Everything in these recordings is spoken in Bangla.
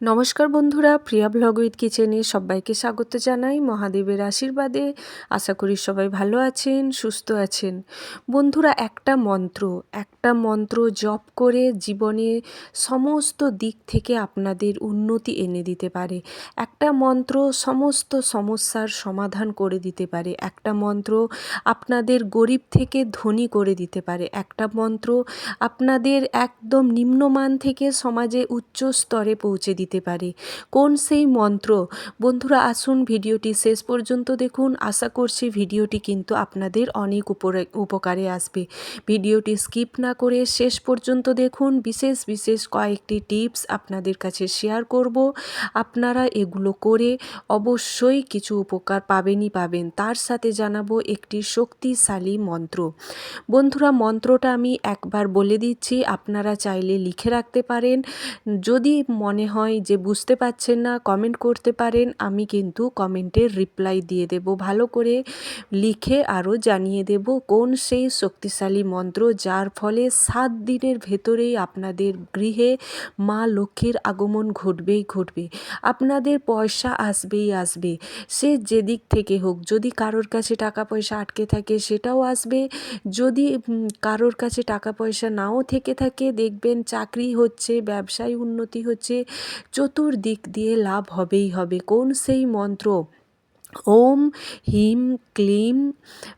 নমস্কার বন্ধুরা, প্রিয়া ব্লগ উইথ কিচেনে সবাইকে স্বাগত জানাই। মহাদেবের আশীর্বাদে আশা করি সবাই ভালো আছেন, সুস্থ আছেন। বন্ধুরা, একটা মন্ত্র একটা মন্ত্র জপ করে জীবনে সমস্ত দিক থেকে আপনাদের উন্নতি এনে দিতে পারে। একটা মন্ত্র সমস্ত সমস্যার সমাধান করে দিতে পারে। একটা মন্ত্র আপনাদের গরিব থেকে ধনী করে দিতে পারে। একটা মন্ত্র আপনাদের একদম নিম্নমান থেকে সমাজে উচ্চ স্তরে পৌঁছে দিতে পারে। কোন সেই মন্ত্র? বন্ধুরা, আসুন ভিডিওটি শেষ পর্যন্ত দেখুন। আশা করছি ভিডিওটি কিন্তু আপনাদের অনেক উপরে, উপকারে আসবে। ভিডিওটি স্কিপ না করে শেষ পর্যন্ত দেখুন। বিশেষ বিশেষ কয়েকটি টিপস আপনাদের কাছে শেয়ার করব। আপনারা এগুলো করে অবশ্যই কিছু উপকার পাবেনই পাবেন। তার সাথে জানাব একটি শক্তিশালী মন্ত্র। বন্ধুরা, মন্ত্রটা আমি একবার বলে দিচ্ছি। আপনারা চাইলে লিখে রাখতে পারেন। যদি মনে হয় যে বুঝতে পারছেন না কমেন্ট করতে পারেন, আমি কিন্তু কমেন্টের রিপ্লাই দিয়ে দেব। ভালো করে লিখে আরও জানিয়ে দেব কোন সেই শক্তিশালী মন্ত্র যার ফলে সাত দিনের ভেতরেই আপনাদের গৃহে মা লক্ষ্মীর আগমন ঘটবেই ঘটবে। আপনাদের পয়সা আসবেই আসবে। সে যেদিক থেকে হোক, যদি কারোর কাছে টাকা পয়সা আটকে থাকে সেটাও আসবে। যদি কারোর কাছে টাকা পয়সা নাও থেকে থাকে, দেখবেন চাকরি হচ্ছে, ব্যবসায় উন্নতি হচ্ছে চতুর্দিক দিয়ে লাভ হবেই হবে। কোন সেই মন্ত্র ওম হিম ক্লিম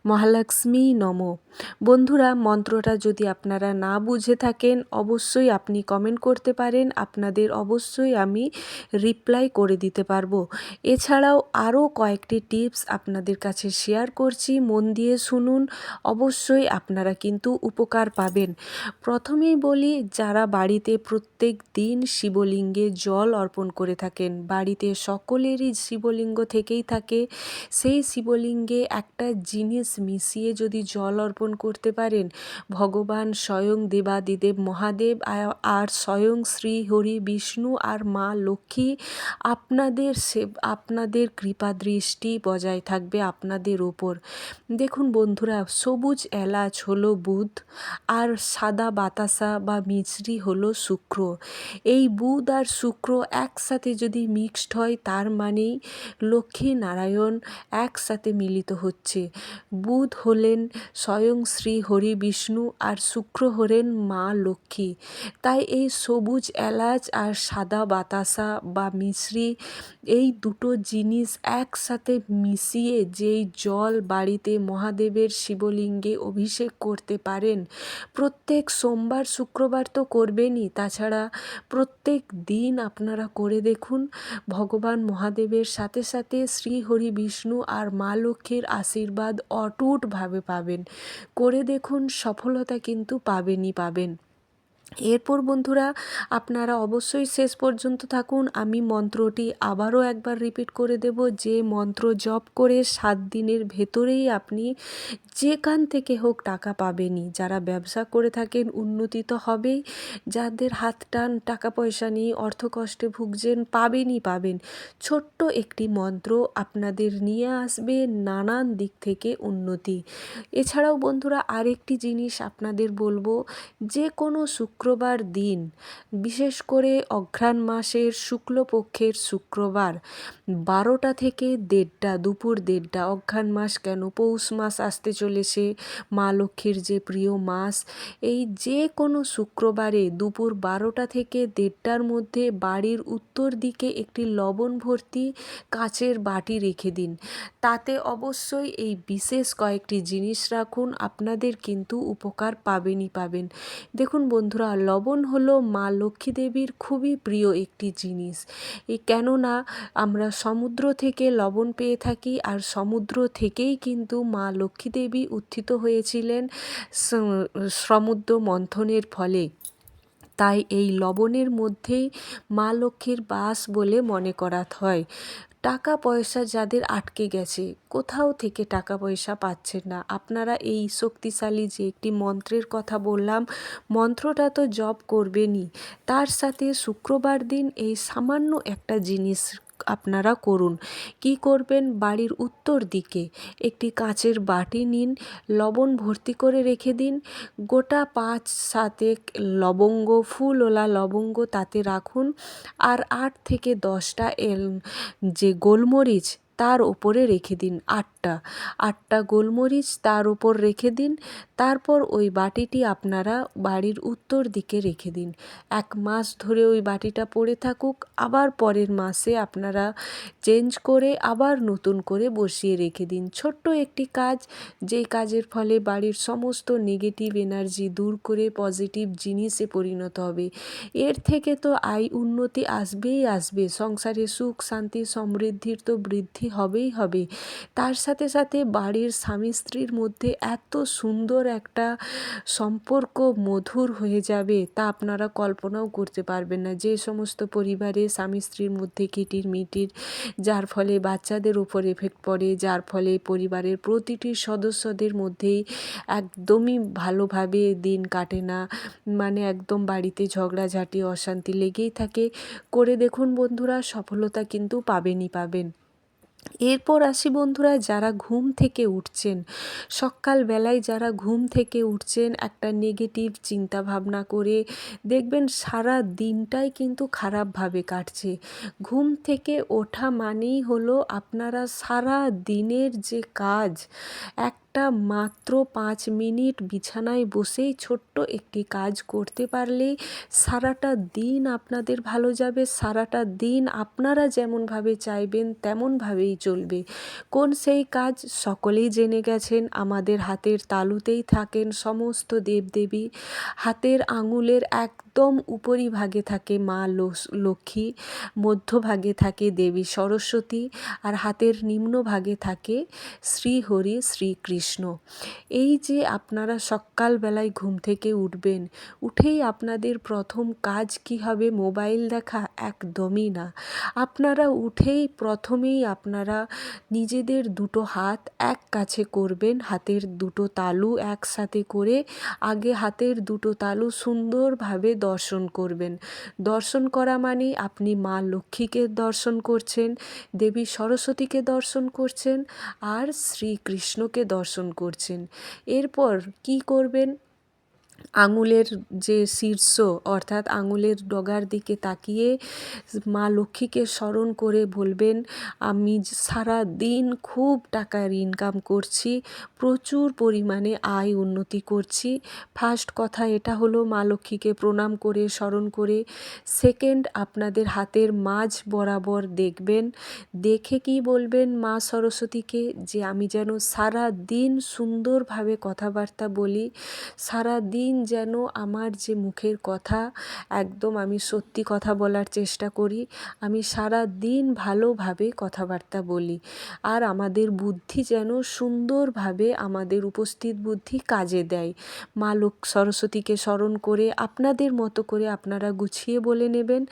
মহালক্ষ্মী নম। বন্ধুরা, মন্ত্রটা যদি আপনারা না বুঝে থাকেন, অবশ্যই আপনি কমেন্ট করতে পারেন। আপনাদের অবশ্যই আমি রিপ্লাই করে দিতে পারব। এছাড়াও আরও কয়েকটি টিপস আপনাদের কাছে শেয়ার করছি। মন দিয়ে শুনুন, অবশ্যই আপনারা কিন্তু উপকার পাবেন। প্রথমেই বলি, যারা বাড়িতে প্রত্যেক দিন শিবলিঙ্গে জল অর্পণ করে থাকেন, বাড়িতে সকলেরই শিবলিঙ্গ থেকেই থাকে। সেই শিবলিঙ্গে একটা জিনিস মিশিয়ে যদি জল অর্পণ করতে পারেন, ভগবান স্বয়ং দেবাদিদেব মহাদেব আর স্বয়ং শ্রী হরি বিষ্ণু আর মা লক্ষ্মী, আপনাদের সে আপনাদের কৃপা দৃষ্টি বজায় থাকবে আপনাদের ওপর। দেখুন বন্ধুরা, সবুজ এলাচ হলো বুধ আর সাদা বাতাসা বা মিছরি হলো শুক্র। এই বুধ আর শুক্র একসাথে যদি মিক্সড হয়, তার মানেই লক্ষ্মী নারায়ণ একসাথে মিলিত হচ্ছে। বুধ হলেন স্বয়ং শ্রী হরি বিষ্ণু আর শুক্র হলেন মা লক্ষ্মী। তাই এই সবুজ এলাচ আর সাদা বাতাসা বা মিশ্রি এই দুটো জিনিস একসাথে মিশিয়ে যেই জল বাড়িতে মহাদেবের শিবলিঙ্গে অভিষেক করতে পারেন, প্রত্যেক সোমবার, শুক্রবার তো করবেনই। তাছাড়া প্রত্যেক দিন আপনারা করে দেখুন, ভগবান মহাদেবের সাথে সাথে শ্রী হরি বিষ্ণু আর মা লক্ষ্মীর আশীর্বাদ অটুটভাবে পাবেন। করে দেখুন সফলতা কিন্তু পাবেনই পাবেন। এরপর বন্ধুরা, আপনারা অবশ্যই শেষ পর্যন্ত থাকুন। আমি মন্ত্রটি আবারও একবার রিপিট করে দেব, যে মন্ত্র জপ করে সাত দিনের ভেতরেই আপনি যেখান থেকে হোক টাকা পাবেনই। যারা ব্যবসা করে থাকেন, উন্নতি তো হবেই। যাদের হাত টান, টাকা পয়সা নিয়ে অর্থকষ্টে ভুগছেন, পাবেনই পাবেন। ছোট্ট একটি মন্ত্র আপনাদের নিয়ে আসবে নানান দিক থেকে উন্নতি। এছাড়াও বন্ধুরা, আরেকটি জিনিস আপনাদের বলব, যে কোনো শুক্রবার দিন, বিশেষ করে অঘ্রাণ মাসের শুক্লপক্ষের শুক্রবার, বারোটা থেকে দেড়টা, দুপুর দেড়টা, অঘ্রাণ মাস কেন? পৌষ মাস আসতে চলেছে, মা লক্ষ্মীর যে প্রিয় মাস, এই যে কোনো শুক্রবারে দুপুর বারোটা থেকে দেড়টার মধ্যে বাড়ির উত্তর দিকে একটি লবণ ভর্তি কাচের বাটি রেখে দিন। তাতে অবশ্যই এই বিশেষ কয়েকটি জিনিস রাখুন, আপনাদের কিন্তু উপকার পাবেনই পাবেন। দেখুন বন্ধুরা লবণ হলো মা লক্ষ্মী দেবীর খুবই প্রিয় একটি জিনিস। এই কেননা আমরা সমুদ্র থেকে লবণ পেয়ে থাকি আর সমুদ্র থেকেই কিন্তু মা লক্ষ্মী দেবী উত্থিত হয়েছিলেন সমুদ্র মন্থনের ফলে। তাই এই লবণের মধ্যেই মা লক্ষ্মীর বাস বলে মনে করা হয়। টাকা পয়সা যাদের আটকে গেছে, কোথাও থেকে টাকা পয়সা পাচ্ছেন না। আপনারা এই শক্তিশালী যে একটি মন্ত্রের কথা বললাম, মন্ত্রটা তো জপ করবেনই। তার সাথে শুক্রবার দিন এই সামান্য একটা জিনিস আপনারা করুন। কি করবেন? বাড়ির উত্তর দিকে একটি কাঁচের বাটি নিন, লবণ ভর্তি করে রেখে দিন। গোটা পাঁচ সাতেক লবঙ্গ ফুলওলা লবঙ্গ তাতে রাখুন আর আট থেকে দশটা এল যে গোলমরিচ তার ওপরে রেখে দিন। আটটা। আটটা গোলমরিচ তার ওপর রেখে দিন। তারপর ওই বাটিটি আপনারা বাড়ির উত্তর দিকে রেখে দিন। এক মাস ধরে ওই বাটিটা পড়ে থাকুক, আবার পরের মাসে আপনারা চেঞ্জ করে আবার নতুন করে বসিয়ে রেখে দিন। ছোট্ট একটি কাজ, যেই কাজের ফলে বাড়ির সমস্ত নেগেটিভ এনার্জি দূর করে পজিটিভ জিনিসে পরিণত হবে। এর থেকে তো আয় উন্নতি আসবেই আসবে। সংসারে সুখ, শান্তি, সমৃদ্ধির তো বৃদ্ধি হবেই হবে। তার সাথে সাথে সাথে বাড়ির স্বামী স্ত্রীর মধ্যে এত সুন্দর একটা সম্পর্ক মধুর হয়ে যাবে তা আপনারা কল্পনাও করতে পারবেন না। যে সমস্ত পরিবারে স্বামী স্ত্রীর মধ্যে কিটির মিটির, যার ফলে বাচ্চাদের উপর এফেক্ট পড়ে, যার ফলে পরিবারের প্রতিটি সদস্যদের মধ্যেই একদমই ভালোভাবে দিন কাটে না মানে একদম বাড়িতে ঝগড়াঝাটি, অশান্তি লেগেই থাকে। করে দেখুন বন্ধুরা, সফলতা কিন্তু পাবেনই পাবেন। এরপর আসি বন্ধুরা, যারা ঘুম থেকে উঠছেন। সকালবেলায় যারা ঘুম থেকে উঠছেন, একটা নেগেটিভ চিন্তা ভাবনা করে দেখবেন সারা দিনটাই কিন্তু খারাপভাবে কাটছে। ঘুম থেকে ওঠা মানেই হলো আপনারা সারা দিনের যে কাজ একটা মাত্র পাঁচ মিনিট বিছানায় বসেই ছোট্ট একটি কাজ করতে পারলেই সারাটা দিন আপনাদের ভালো যাবে, সারাটা দিন আপনারা যেমনভাবে চাইবেন তেমনভাবেই চলবে। কোন সেই কাজ? সকলেই জেনে গেছেন, আমাদের হাতের তালুতেই থাকেন সমস্ত দেবদেবী। হাতের আঙুলের একদম উপরিভাগে থাকে মা লক্ষ্মী, মধ্যভাগে থাকে দেবী সরস্বতী আর হাতের নিম্নভাগে থাকে শ্রীহরি শ্রীকৃষ্ণ এই যে আপনারা সকালবেলায় ঘুম থেকে উঠবেন, উঠেই আপনাদের প্রথম কাজ কি হবে মোবাইল দেখা? একদমই না। আপনারা উঠেই প্রথমেই আপনারা নিজেদের দুটো হাত এক কাছে করবেন, হাতের দুটো তালু একসাথে করে আগে হাতের দুটো তালু সুন্দরভাবে দর্শন করবেন। দর্শন করা মানে আপনি মা লক্ষ্মীকে দর্শন করছেন, দেবী সরস্বতীকে দর্শন করছেন আর শ্রীকৃষ্ণকে দর্শন করছেন। এরপর কি করবেন? আঙুলের যে শীর্ষ, অর্থাৎ আঙুলের ডগার দিকে তাকিয়ে মা লক্ষ্মীকে স্মরণ করে বলবেন, আমি সারা দিন খুব টাকার ইনকাম করছি, প্রচুর পরিমাণে আয় উন্নতি করছি। ফার্স্ট কথা এটা হলো মা লক্ষ্মীকে প্রণাম করে, স্মরণ করে। সেকেন্ড আপনাদের হাতের মাঝ বরাবর দেখবেন। দেখে কি বলবেন মা সরস্বতীকে? যে আমি যেন সারা দিন সুন্দরভাবে কথাবার্তা বলি, সারা দিন যেন আমার যে মুখের কথা, একদম আমি সত্যি কথা বলার চেষ্টা করি, আমি সারা দিন ভালোভাবে কথাবার্তা বলি। আর আমাদের বুদ্ধি যেন সুন্দরভাবে আমাদের উপস্থিত বুদ্ধি কাজে দেয়। মা লোক সরস্বতীকে স্মরণ করে, আপনাদের মতো করে আপনারা গুছিয়ে বলে নেবেন।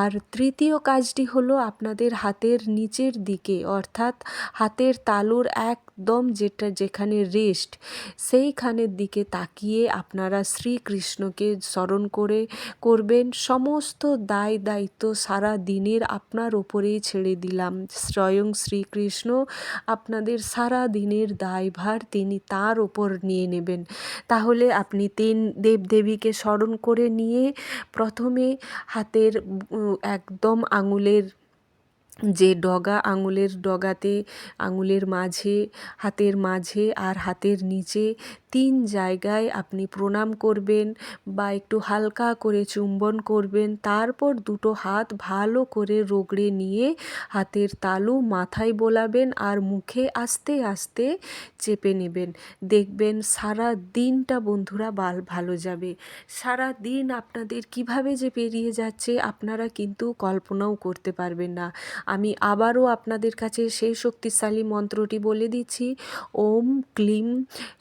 আর তৃতীয় কাজটি হলো আপনাদের হাতের নিচের দিকে, অর্থাৎ হাতের তালুর একদম যেটা যেখানে রেস্ট সেইখানের দিকে তাকিয়ে আপনারা শ্রীকৃষ্ণকে স্মরণ করে করবেন। সমস্ত দায় দায়িত্ব সারা দিনের আপনার ওপরেই ছেড়ে দিলাম। স্বয়ং শ্রীকৃষ্ণ আপনাদের সারা দিনের দায়ভার তিনি তার ওপর নিয়ে নেবেন। তাহলে আপনি তিন দেবদেবীকে স্মরণ করে নিয়ে প্রথমে হাতের একদম আঙুলের যে ডগা, আঙুলের ডগাতে, আঙুলের মাঝে, হাতের মাঝে আর হাতের নিচে তিন জায়গায় আপনি প্রণাম করবেন বা একটু হালকা করে চুম্বন করবেন, তারপর দুটো হাত ভালো করে রগড়ে নিয়ে হাতের তালু মাথায় বোলাবেন আর মুখে আস্তে আস্তে চেপে নেবেন। দেখবেন সারা দিনটা বন্ধুরা বাল ভালো যাবে। সারা দিন আপনাদের কীভাবে যে পেরিয়ে যাচ্ছে আপনারা কিন্তু কল্পনাও করতে পারবেন না। আমি আবারও আপনাদের কাছে সেই শক্তিশালী মন্ত্রটি বলে দিচ্ছি। ওম ক্লিম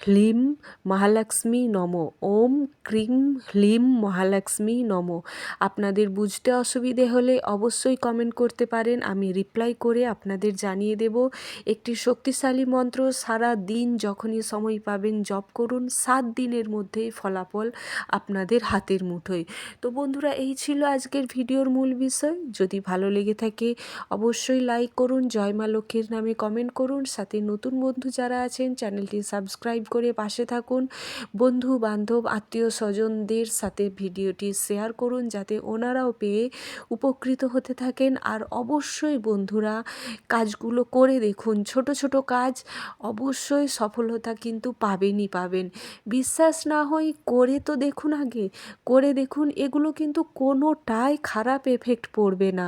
হ্লিম মহালক্ষ্মী নম। ওম ক্রিম হ্লিম মহালক্ষ্মী নম। আপনাদের বুঝতে অসুবিধে হলে অবশ্যই কমেন্ট করতে পারেন। আমি রিপ্লাই করে আপনাদের জানিয়ে দেব। একটি শক্তিশালী মন্ত্র, সারা দিন যখনই সময় পাবেন জপ করুন। সাত দিনের মধ্যেই ফলাফল আপনাদের হাতের মুঠোয়। তো বন্ধুরা, এই ছিল আজকের ভিডিওর মূল বিষয়। যদি ভালো লেগে থাকে, অবশ্যই লাইক করুন, জয় মা লক্ষ্মীর নামে কমেন্ট করুন। সাথে নতুন বন্ধু যারা আছেন, চ্যানেলটি সাবস্ক্রাইব করে পাশে থাকুন। বন্ধু, বান্ধব, আত্মীয় স্বজনদের সাথে ভিডিওটি শেয়ার করুন যাতে ওনারাও পেয়ে উপকৃত হতে থাকেন। আর অবশ্যই বন্ধুরা, কাজগুলো করে দেখুন। ছোট ছোট কাজ অবশ্যই সফলতা কিন্তু পাবেনই পাবেন। বিশ্বাস না হয় করে তো দেখুন আগে। করে দেখুন, এগুলো কিন্তু কোনোটাই খারাপ এফেক্ট পড়বে না।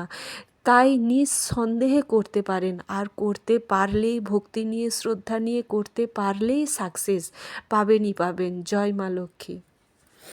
তাই নিঃসন্দেহে করতে পারেন। আর করতে পারলেই, ভক্তি নিয়ে, শ্রদ্ধা নিয়ে করতে পারলেই সাকসেস পাবেনই পাবেন। জয় মা লক্ষ্মী।